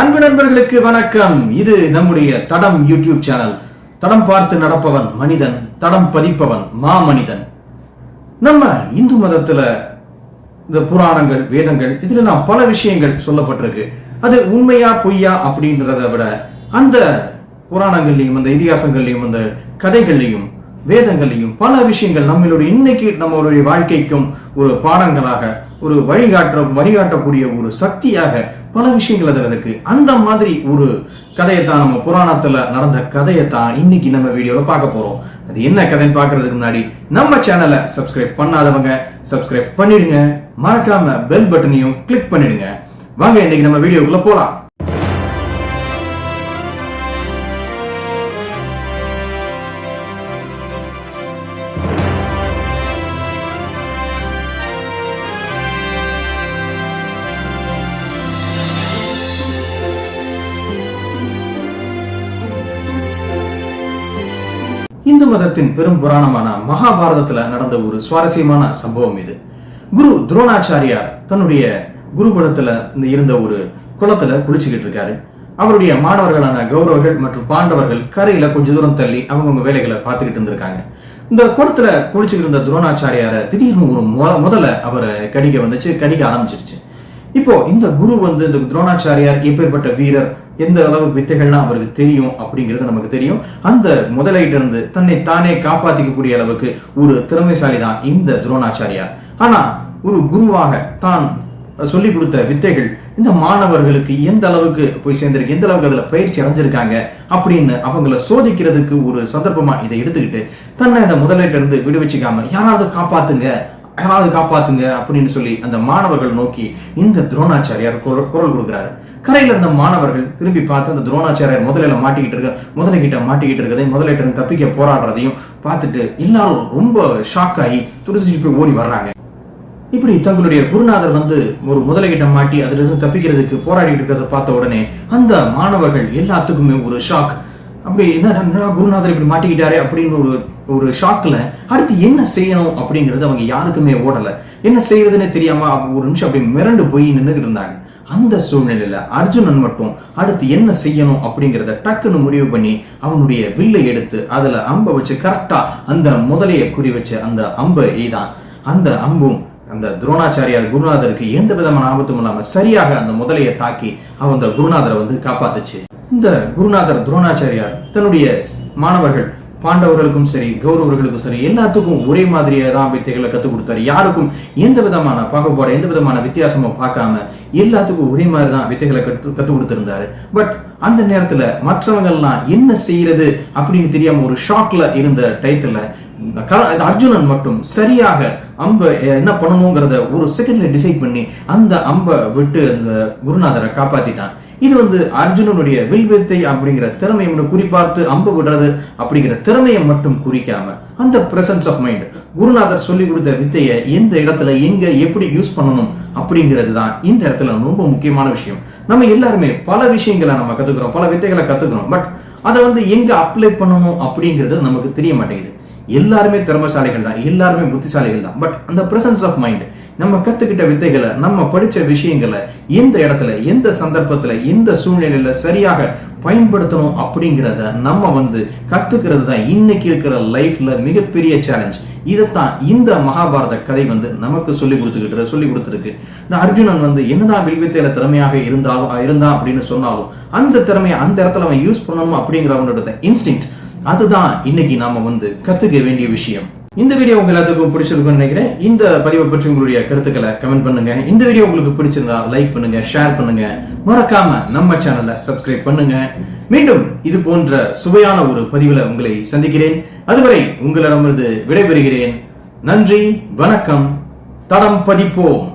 அன்பு நண்பர்களுக்கு வணக்கம். இது நம்முடைய தடம் யூடியூப் சேனல். தடம் பார்த்து நடப்பவன் மனிதன் தடம் பதிப்பவன் மாமனிதன். நம்ம இந்து மதத்துல இந்த புராணங்கள் வேதங்கள் இதுல நான் பல விஷயங்கள் சொல்லப்பட்டிருக்கு. அது உண்மையா பொய்யா அப்படின்றத விட அந்த புராணங்கள்லையும் அந்த இதிகாசங்கள்லையும் அந்த கதைகள்லையும் வேதங்களையும் பல விஷயங்கள் நம்மளுடைய இன்னைக்கு நம்மளுடைய வாழ்க்கைக்கும் ஒரு பாடங்களாக ஒரு வழிகாட்ட வழிகாட்டக்கூடிய ஒரு சக்தியாக பல விஷயங்கள் அதில் இருக்கு. அந்த மாதிரி ஒரு கதையை தான் நம்ம புராணத்துல நடந்த கதையை தான் இன்னைக்கு நம்ம வீடியோவில் பார்க்க போறோம். அது என்ன கதைன்னு பார்க்கறதுக்கு முன்னாடி நம்ம சேனலை சப்ஸ்கிரைப் பண்ணாதவங்க சப்ஸ்கிரைப் பண்ணிடுங்க. மறக்காம பெல் பட்டனையும் கிளிக் பண்ணிடுங்க. வாங்க இன்னைக்கு நம்ம வீடியோக்குள்ள போலாம். இந்து மதத்தின் பெரும் புராணமான மகாபாரதத்துல நடந்த ஒரு சுவாரஸ்யமான சம்பவம் இது. குரு துரோணாச்சாரியார் தன்னுடைய குருகுலத்துல இருந்த ஒரு குளத்துல குளிச்சுக்கிட்டு இருக்காரு. அவருடைய மாணவர்களான கௌரவர்கள் மற்றும் பாண்டவர்கள் கரையில கொஞ்ச தூரம் தள்ளி அவங்கவுங்க வேலைகளை பார்த்துக்கிட்டு இருந்திருக்காங்க. இந்த குளத்துல குளிச்சுக்கிட்டு இருந்த துரோணாச்சாரியார திடீர்னு ஒரு முதல்ல அவரை கடிக்க வந்துச்சு கடிக்க ஆரம்பிச்சிருச்சு. இப்போ இந்த குரு வந்து இந்த துரோணாச்சாரியார் எப்பேற்பட்ட வீரர் எந்த அளவு வித்தைகள்லாம் அவருக்கு தெரியும் அப்படிங்கிறது நமக்கு தெரியும். அந்த முதலையிட்ட இருந்து தன்னை தானே காப்பாற்றிக்கக்கூடிய அளவுக்கு ஒரு திறமைசாலி தான் இந்த துரோணாச்சாரியார். ஆனா ஒரு குருவாக தான் சொல்லி கொடுத்த வித்தைகள் இந்த மாணவர்களுக்கு எந்த அளவுக்கு போய் சேர்ந்திருக்கு எந்த அளவுக்கு அதுல பயிற்சி அடைஞ்சிருக்காங்க அப்படின்னு அவங்கள சோதிக்கிறதுக்கு ஒரு சந்தர்ப்பமா இதை எடுத்துக்கிட்டு தன்னை அந்த முதலீட்ட இருந்து விடுவிச்சுக்காம யாராவது காப்பாத்துங்க யாராவது காப்பாத்துங்க அப்படின்னு சொல்லி அந்த மாணவர்கள் நோக்கி இந்த துரோணாச்சாரியார் குரல் கொடுக்குறாரு. கரையில இருந்த மாணவர்கள் திரும்பி பார்த்து அந்த துரோணாச்சாரியார் முதலையில மாட்டிக்கிட்டு இருக்க முதலை கிட்ட மாட்டிக்கிட்டு இருக்கதையும் முதலையிட்ட தப்பிக்க போராடுறதையும் பார்த்துட்டு எல்லாரும் ரொம்ப ஷாக் ஆகி துடிச்சு போய் ஓடி வர்றாங்க. இப்படி தங்களுடைய குருநாதர் வந்து ஒரு முதலைகிட்ட மாட்டி அதுல இருந்து தப்பிக்கிறதுக்கு போராடிட்டு இருக்கிறத பார்த்த உடனே அந்த மாணவர்கள் எல்லாத்துக்குமே ஒரு ஷாக் அப்படி என்ன குருநாதர் இப்படி மாட்டிக்கிட்டாரே அப்படின்னு ஒரு ஒரு ஷாக்கில் அடுத்து என்ன செய்யணும் அப்படிங்கிறது அவங்க யாருக்குமே ஓடல. என்ன செய்யறதுன்னு தெரியாம அவங்க ஒரு நிமிஷம் அப்படி மிரண்டு போய் நின்றுட்டு இருந்தாங்க. அந்த சூழ்நிலையில அர்ஜுனன் மட்டும் அடுத்து என்ன செய்யணும் அப்படிங்கிறத டக்குன்னு முடிவு பண்ணி அவனுடைய வில்லை எடுத்து அதுல அம்பை வச்சு கரெக்டா அந்த முதலையை குறி வச்சு அந்த அம்பை எய்தான் அந்த அம்பும் அந்த துரோணாச்சாரியார் குருநாதருக்கு எந்த விதமான ஆபத்தும் இல்லாம சரியாக அந்த முதலையை தாக்கி அவன் அந்த குருநாதரை வந்து காப்பாத்துச்சு. இந்த குருநாதர் துரோணாச்சாரியார் தன்னுடைய மாணவர்கள் பாண்டவர்களுக்கும் சரி கௌரவர்களுக்கும் சரி எல்லாத்துக்கும் ஒரே மாதிரியே தான் வித்தைகளை கற்றுக் கொடுத்தாரு. யாருக்கும் எந்த விதமான பாகுபாடு எந்த விதமான வித்தியாசமும் பார்க்காம எல்லாத்துக்கும் ஒரே மாதிரி தான் வித்தைகளை கத்து கத்துக் கொடுத்துருந்தாரு. பட் அந்த நேரத்துல மற்றவங்க எல்லாம் என்ன செய்யறது அப்படின்னு தெரியாம ஒரு ஷாக்ல இருந்த டயத்தில் க- அர்ஜுனன் மட்டும் சரியாக அம்பை என்ன பண்ணணுங்கிறத ஒரு செகண்ட்ல டிசைட் பண்ணி அந்த அம்பை விட்டு அந்த குருநாதரை காப்பாத்திட்டான். இது வந்து அர்ஜுனனுடைய வில்வித்தை அப்படிங்கிற திறமையை மட்டும் குறிப்பார்த்து அம்பு விடுறது அப்படிங்கிற திறமையை மட்டும் குறிக்காம அந்த பிரசன்ஸ் ஆஃப் மைண்ட் குருநாதர் சொல்லி கொடுத்த வித்தையை எந்த இடத்துல எங்க எப்படி யூஸ் பண்ணணும் அப்படிங்கிறது தான் இந்த இடத்துல ரொம்ப முக்கியமான விஷயம். நம்ம எல்லாருமே பல விஷயங்களை நம்ம கத்துக்கிறோம் பல வித்தைகளை கத்துக்கிறோம். பட் அதை வந்து எங்க அப்ளை பண்ணணும் அப்படிங்கிறது நமக்கு தெரிய மாட்டேங்குது. எல்லாருமே திறமசாலிகள் தான் எல்லாருமே புத்திசாலிகள் தான். பட் அந்த பிரசன்ஸ் ஆஃப் மைண்ட் நம்ம கத்துக்கிட்ட வித்தைகளை நம்ம படிச்ச விஷயங்களை எந்த இடத்துல எந்த சந்தர்ப்பத்துல எந்த சூழ்நிலையில சரியாக பயன்படுத்தணும் அப்படிங்கிறத நம்ம வந்து கத்துக்கிறது தான் இன்னைக்கு இருக்கிற லைஃப்ல மிகப்பெரிய சேலஞ்ச் இதைத்தான் இந்த மகாபாரத கதை வந்து நமக்கு சொல்லி கொடுத்துக்கிட்டு சொல்லி கொடுத்துருக்கு. இந்த அர்ஜுனன் வந்து என்னதான் வில்வித்தையில திறமையாக இருந்தாலும் இருந்தான் அப்படின்னு சொன்னாலும் அந்த திறமையை அந்த இடத்துல அவன் யூஸ் பண்ணணும் அப்படிங்கிற அவனோட இன்ஸ்டிங் அதுதான் இன்னைக்கு நாம வந்து கத்துக்க வேண்டிய விஷயம். இந்த வீடியோ உங்க எல்லாத்துக்கும் பிடிச்சிருக்கும்னு நினைக்கிறேன். இந்த பதிவை பற்றி உங்களுடைய கருத்துக்களை கமெண்ட் பண்ணுங்க. இந்த வீடியோ உங்களுக்கு பிடிச்சிருந்தா லைக் பண்ணுங்க ஷேர் பண்ணுங்க. மறக்காம நம்ம சேனலை சப்ஸ்கிரைப் பண்ணுங்க. மீண்டும் இது போன்ற சுவையான ஒரு பதிவுல உங்களை சந்திக்கிறேன். அதுவரை உங்களிடமிருந்து விடைபெறுகிறேன். நன்றி வணக்கம். தடம் பதிப்போம்.